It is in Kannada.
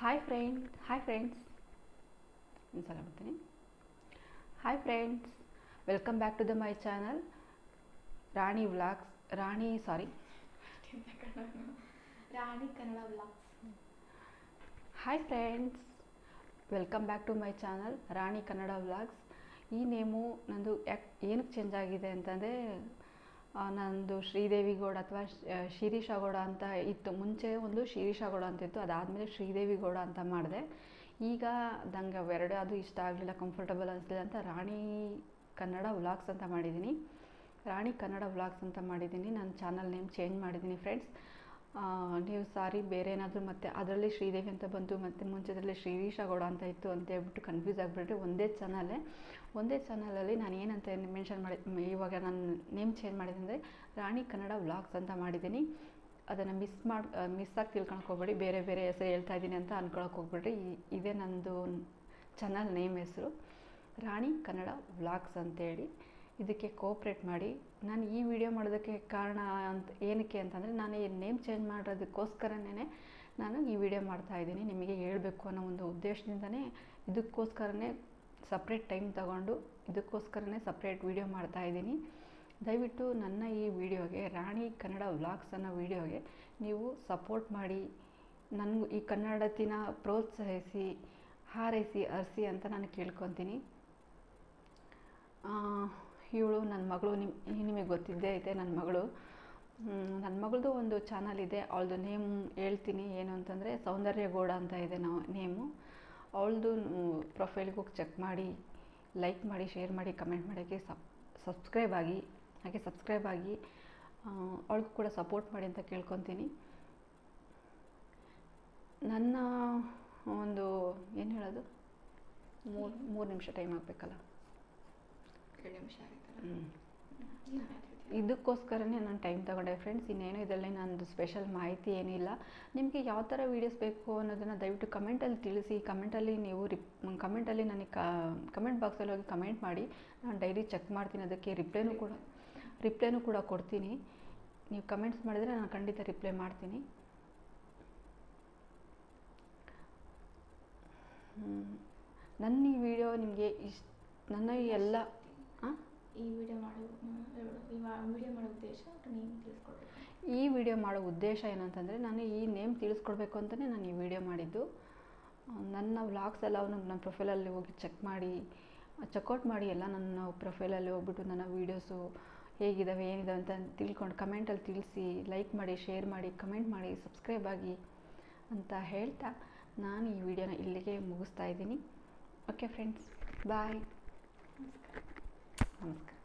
ಹಾಯ್ ಫ್ರೆಂಡ್ ಹಾಯ್ ಫ್ರೆಂಡ್ಸ್ ಒಂದ್ಸಲ ಬರ್ತೀನಿ. Hi friends welcome back to the my channel Rani vlogs Rani sorry Rani Kannada vlogs hi friends welcome back to my channel Rani Kannada vlogs ಈ ನೇಮು ನಂದು ಯಾಕೆ ಏನಕ್ಕೆ ಚೇಂಜ್ ಆಗಿದೆ ಅಂತಂದರೆ ನಂದು ಶ್ರೀದೇವಿ ಗೌಡ ಅಥವಾ ಶಿರೀಷ ಗೌಡ ಅಂತ ಇತ್ತು. ಮುಂಚೆ ಒಂದು ಶಿರೀಷ ಗೌಡ ಅಂತ ಇತ್ತು. ಅದಾದಮೇಲೆ ಶ್ರೀದೇವಿ ಗೌಡ ಅಂತ ಮಾಡಿದೆ. ಈಗ ನಂಗೆ ಅವೆರಡು ಅದು ಇಷ್ಟ ಆಗಲಿಲ್ಲ ಕಂಫರ್ಟಬಲ್ ಅನಿಸಲಿಲ್ಲ ಅಂತ. ರಾಣಿ ಕನ್ನಡ ವ್ಲಾಗ್ಸ್ ಅಂತ ಮಾಡಿದ್ದೀನಿ. ರಾಣಿ ಕನ್ನಡ ವ್ಲಾಗ್ಸ್ ಅಂತ ಮಾಡಿದ್ದೀನಿ. ನನ್ನ ಚಾನಲ್ ನೇಮ್ ಚೇಂಜ್ ಮಾಡಿದ್ದೀನಿ ಫ್ರೆಂಡ್ಸ್ ನೀವು ಸಾರಿ ಬೇರೆ ಏನಾದರೂ ಮತ್ತೆ ಅದರಲ್ಲಿ ಶ್ರೀದೇವಿ ಅಂತ ಬಂತು ಮತ್ತು ಮುಂಚೆದಲ್ಲಿ ಶ್ರೀರೀಶ ಗೌಡ ಅಂತ ಇತ್ತು ಅಂತ ಹೇಳ್ಬಿಟ್ಟು ಕನ್ಫ್ಯೂಸ್ ಆಗಿಬಿಟ್ರೆ. ಒಂದೇ ಚಾನಲೇ ಒಂದೇ ಚಾನಲಲ್ಲಿ ನಾನು ಏನಂತ ಮೆನ್ಷನ್ ಮಾಡಿ, ಇವಾಗ ನಾನು ನೇಮ್ ಚೇಂಜ್ ಮಾಡಿದೆ ಅಂದರೆ ರಾಣಿ ಕನ್ನಡ ವ್ಲಾಗ್ಸ್ ಅಂತ ಮಾಡಿದ್ದೀನಿ. ಅದನ್ನು ಮಿಸ್ ಮಾಡಿ ಮಿಸ್ ಆಗಿ ತಿಳ್ಕೊಳಕ್ಕೆ ಹೋಗ್ಬೇಡಿ, ಬೇರೆ ಬೇರೆ ಹೆಸರು ಹೇಳ್ತಾ ಇದ್ದೀನಿ ಅಂತ ಅನ್ಕೊಳಕ್ಕೆ ಹೋಗ್ಬೇಡ್ರಿ. ಇದೇ ನಂದು ಚಾನಲ್ ನೇಮ್ ಹೆಸರು. ರಾಣಿ ಕನ್ನಡ ವ್ಲಾಗ್ಸ್ ಅಂತೇಳಿ. ಇದಕ್ಕೆ ಕೋಪ್ರೇಟ್ ಮಾಡಿ, ನಾನು ಈ ವಿಡಿಯೋ ಮಾಡೋದಕ್ಕೆ ಕಾರಣ ಅಂತ, ಏನಕ್ಕೆ ಅಂತಂದರೆ, ನಾನು ಈ ನೇಮ್ ಚೇಂಜ್ ಮಾಡೋದಕ್ಕೋಸ್ಕರನೇ ನಾನು ಈ ವಿಡಿಯೋ ಮಾಡ್ತಾ ಇದ್ದೀನಿ, ನಿಮಗೆ ಹೇಳಬೇಕು ಅನ್ನೋ ಒಂದು ಉದ್ದೇಶದಿಂದನೇ ಇದಕ್ಕೋಸ್ಕರನೇ ಸಪ್ರೇಟ್ ಟೈಮ್ ತಗೊಂಡು ಇದಕ್ಕೋಸ್ಕರನೇ ಸಪ್ರೇಟ್ ವಿಡಿಯೋ ಮಾಡ್ತಾ ಇದ್ದೀನಿ. ದಯವಿಟ್ಟು ನನ್ನ ಈ ವಿಡಿಯೋಗೆ ರಾಣಿ ಕನ್ನಡ ವ್ಲಾಗ್ಸ್ ಅನ್ನೋ ವಿಡಿಯೋಗೆ ನೀವು ಸಪೋರ್ಟ್ ಮಾಡಿ, ನನಗೂ ಈ ಕನ್ನಡತಿನ ಪ್ರೋತ್ಸಾಹಿಸಿ, ಹಾರೈಸಿ, ಅರಿಸಿ ಅಂತ ನಾನು ಕೇಳ್ಕೊತೀನಿ. ಇವಳು ನನ್ನ ಮಗಳು, ನಿಮ್ ನಿಮಗೆ ಗೊತ್ತಿದ್ದೇ ಐತೆ ನನ್ನ ಮಗಳು. ನನ್ನ ಮಗಳದು ಒಂದು ಚಾನಲ್ ಇದೆ, ಅವಳದು ನೇಮ್ ಹೇಳ್ತೀನಿ, ಏನು ಅಂತಂದರೆ ಸೌಂದರ್ಯ ಗೌಡ ಅಂತ ಇದೆ ನಾವು ನೇಮು ಅವಳದು ಪ್ರೊಫೈಲ್ಗೆ ಹೋಗಿ ಚೆಕ್ ಮಾಡಿ ಲೈಕ್ ಮಾಡಿ ಶೇರ್ ಮಾಡಿ ಕಮೆಂಟ್ ಮಾಡೋಕ್ಕೆ ಸಬ್ ಸಬ್ಸ್ಕ್ರೈಬ್ ಆಗಿ, ಹಾಗೆ ಸಬ್ಸ್ಕ್ರೈಬ್ ಆಗಿ ಅವಳಿಗೂ ಕೂಡ ಸಪೋರ್ಟ್ ಮಾಡಿ ಅಂತ ಕೇಳ್ಕೊತೀನಿ. ನನ್ನ ಒಂದು, ಏನು ಹೇಳೋದು? ಮೂರು ಮೂರು ನಿಮಿಷ ಟೈಮ್ ಆಗಬೇಕಲ್ಲ. ಇದಕ್ಕೋಸ್ಕರನೇ ನಾನು ಟೈಮ್ ತಗೊಂಡೆ. ಫ್ರೆಂಡ್ಸ್ ಇನ್ನೇನು ಇದರಲ್ಲಿ ನಂದು ಸ್ಪೆಷಲ್ ಮಾಹಿತಿ ಏನಿಲ್ಲ. ನಿಮಗೆ ಯಾವ ಥರ ವೀಡಿಯೋಸ್ ಬೇಕು ಅನ್ನೋದನ್ನು ದಯವಿಟ್ಟು ಕಮೆಂಟಲ್ಲಿ ತಿಳಿಸಿ. ಕಮೆಂಟಲ್ಲಿ ನೀವು ರಿಪ್ ಕಮೆಂಟಲ್ಲಿ ನನಗೆ ಕಮೆಂಟ್ ಬಾಕ್ಸಲ್ಲಿ ಹೋಗಿ ಕಮೆಂಟ್ ಮಾಡಿ. ನಾನು ಡೈಲಿ ಚೆಕ್ ಮಾಡ್ತೀನಿ. ಅದಕ್ಕೆ ರಿಪ್ಲೈನೂ ಕೂಡ ರಿಪ್ಲೈನೂ ಕೂಡ ಕೊಡ್ತೀನಿ. ನೀವು ಕಮೆಂಟ್ಸ್ ಮಾಡಿದರೆ ನಾನು ಖಂಡಿತ ರಿಪ್ಲೈ ಮಾಡ್ತೀನಿ. ನನ್ನ ಈ ವಿಡಿಯೋ ನಿಮಗೆ ಇಷ್ಟ ನನ್ನ ಈ ಎಲ್ಲ ಈ ವಿಡಿಯೋ ಮಾಡೋ ಈ ವಿಡಿಯೋ ಮಾಡೋ ಉದ್ದೇಶ ತಿಳಿಸ್ಕೊಡ್ಬೇಕು ಈ ವಿಡಿಯೋ ಮಾಡೋ ಉದ್ದೇಶ ಏನಂತಂದರೆ ನಾನು ಈ ನೇಮ್ ತಿಳಿಸ್ಕೊಡ್ಬೇಕು ಅಂತಲೇ ನಾನು ಈ ವಿಡಿಯೋ ಮಾಡಿದ್ದು. ನನ್ನ ವ್ಲಾಗ್ಸ್ ಎಲ್ಲ ಅವನು ನನ್ನ ಪ್ರೊಫೈಲಲ್ಲಿ ಹೋಗಿ ಚೆಕ್ ಮಾಡಿ ಚೆಕ್ಔಟ್ ಮಾಡಿ ಎಲ್ಲ ನನ್ನ ಪ್ರೊಫೈಲಲ್ಲಿ ಹೋಗ್ಬಿಟ್ಟು ನನ್ನ ವೀಡಿಯೋಸು ಹೇಗಿದ್ದಾವೆ ಏನಿದಾವೆ ಅಂತ ತಿಳ್ಕೊಂಡು ಕಮೆಂಟಲ್ಲಿ ತಿಳಿಸಿ ಲೈಕ್ ಮಾಡಿ ಶೇರ್ ಮಾಡಿ ಕಮೆಂಟ್ ಮಾಡಿ ಸಬ್ಸ್ಕ್ರೈಬ್ ಆಗಿ ಅಂತ ಹೇಳ್ತಾ ನಾನು ಈ ವಿಡಿಯೋನ ಇಲ್ಲಿಗೆ ಮುಗಿಸ್ತಾ ಇದ್ದೀನಿ. ಓಕೆ ಫ್ರೆಂಡ್ಸ್ ಬಾಯ್ നമസ്കാരം